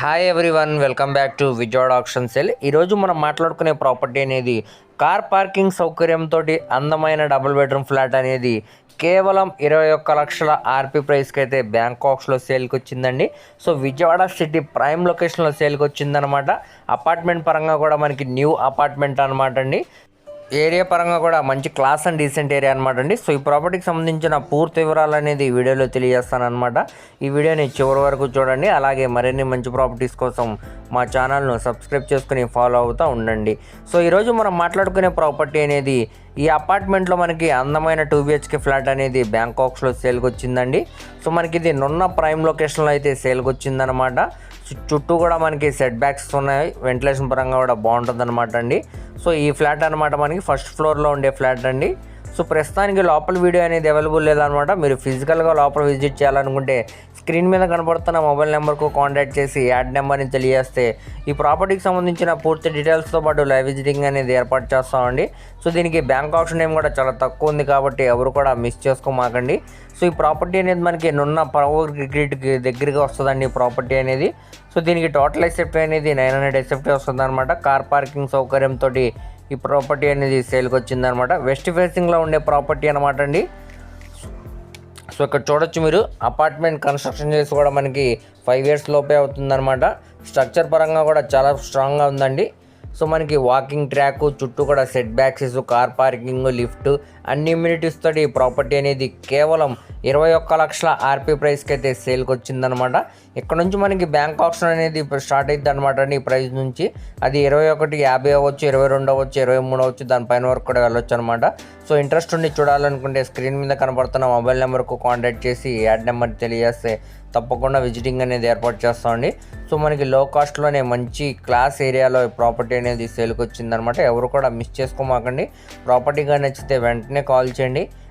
Hi everyone welcome back to Vijayawada option cell ఈరోజు మనం మాట్లాడుకునే ప్రాపర్టీ అనేది కార్ పార్కింగ్ సౌకర్యంతో అందమైన డబుల్ బెడ్రూమ్ ఫ్లాట్ అనేది కేవలం ఇరవై ఒక్క లక్షల ఆర్పీ ప్రైస్కి అయితే బ్యాంకాక్స్లో సేల్కి వచ్చిందండి. సో విజయవాడ సిటీ ప్రైమ్ లొకేషన్లో సేల్కి వచ్చిందనమాట అపార్ట్మెంట్ పరంగా కూడా మనకి న్యూ అపార్ట్మెంట్ అనమాట అండి. ఏరియా పరంగా కూడా మంచి క్లాస్ అండ్ డీసెంట్ ఏరియా అనమాట అండి. సో ఈ ప్రాపర్టీకి సంబంధించిన పూర్తి వివరాలు అనేది ఈ వీడియోలో తెలియజేస్తాను అనమాట ఈ వీడియోని చివరి వరకు చూడండి. అలాగే మరిన్ని మంచి ప్రాపర్టీస్ కోసం మా ఛానల్ను సబ్స్క్రైబ్ చేసుకుని ఫాలో అవుతూ ఉండండి. సో ఈరోజు మనం మాట్లాడుకునే ప్రాపర్టీ అనేది ఈ అపార్ట్మెంట్లో మనకి అందమైన టూ బిహెచ్కే ఫ్లాట్ అనేది బ్యాంకాక్స్లో సేల్కి వచ్చిందండి సో మనకి ఇది నున్న ప్రైమ్ లొకేషన్లో అయితే సేల్కి వచ్చిందనమాట చుట్టూ కూడా మనకి సెట్ బ్యాక్స్ ఉన్నాయి. వెంటిలేషన్ పరంగా కూడా బాగుంటుంది అనమాట అండి. సో ఈ ఫ్లాట్ అనమాట మనకి ఫస్ట్ ఫ్లోర్లో ఉండే ఫ్లాట్ అండి. సో ప్రస్తుతానికి లోపల వీడియో అనేది అవైలబుల్ లేదనమాట. మీరు ఫిజికల్గా లోపల విజిట్ చేయాలనుకుంటే స్క్రీన్ మీద కనబడుతున్న మొబైల్ నెంబర్కు కాంటాక్ట్ చేసి యాడ్ నెంబర్ని తెలియజేస్తే ఈ ప్రాపర్టీకి సంబంధించిన పూర్తి డీటెయిల్స్తో పాటు లైవ్ విజిటింగ్ అనేది ఏర్పాటు చేస్తామండి. సో దీనికి బ్యాంక్ ఆప్షన్ ఏం కూడా చాలా తక్కువ ఉంది కాబట్టి ఎవరు కూడా మిస్ చేసుకోమాకండి. సో ఈ ప్రాపర్టీ అనేది మనకి నున్న పవర్ గ్రిడ్కి దగ్గరగా వస్తుందండి ఈ ప్రాపర్టీ అనేది. సో దీనికి టోటల్ ఎసెప్ట్ అనేది నైన్ హండ్రెడ్ ఎసెప్ట్ వస్తుంది అనమాట కార్ పార్కింగ్ సౌకర్యంతో ఈ ప్రాపర్టీ అనేది సేల్కి వచ్చిందనమాట. వెస్ట్ ఫేసింగ్లో ఉండే ప్రాపర్టీ అనమాట అండి. సో ఇక్కడ చూడొచ్చు మీరు. అపార్ట్మెంట్ కన్స్ట్రక్షన్ చేసి కూడా మనకి ఫైవ్ ఇయర్స్ లోపే అవుతుందన్నమాట స్ట్రక్చర్ పరంగా కూడా చాలా స్ట్రాంగ్గా ఉందండి. సో మనకి వాకింగ్ ట్రాక్ చుట్టూ కూడా setbacks car parking lift అన్ని ఇమ్యూనిటీస్ తోటి ఈ ప్రాపర్టీ అనేది కేవలం ఇరవై ఒక్క లక్షల ఆర్పీ ప్రైస్కి అయితే సేల్కి వచ్చిందనమాట ఇక్కడ నుంచి మనకి బ్యాంక్ ఆప్షన్ అనేది స్టార్ట్ అయింది అనమాట అండి ఈ ప్రైస్ నుంచి. అది ఇరవై ఒకటి యాభై అవ్వచ్చు ఇరవై రెండు అవ్వచ్చు ఇరవై మూడు అవ్వచ్చు దానిపైన వరకు కూడా వెళ్ళొచ్చు అనమాట సో ఇంట్రెస్ట్ ఉండి చూడాలనుకుంటే స్క్రీన్ మీద కనబడుతున్న మొబైల్ నెంబర్కు కాంటాక్ట్ చేసి యాడ్ నెంబర్ తెలియజేస్తే తప్పకుండా విజిటింగ్ అనేది ఏర్పాటు చేస్తామండి సో మనకి లో కాస్ట్లోనే మంచి క్లాస్ ఏరియాలో ప్రాపర్టీ అనేది సేల్కి వచ్చిందనమాట ఎవరు కూడా మిస్ చేసుకోమాకండి. ప్రాపర్టీగా నచ్చితే వెంటనే కాల్ చేయండి.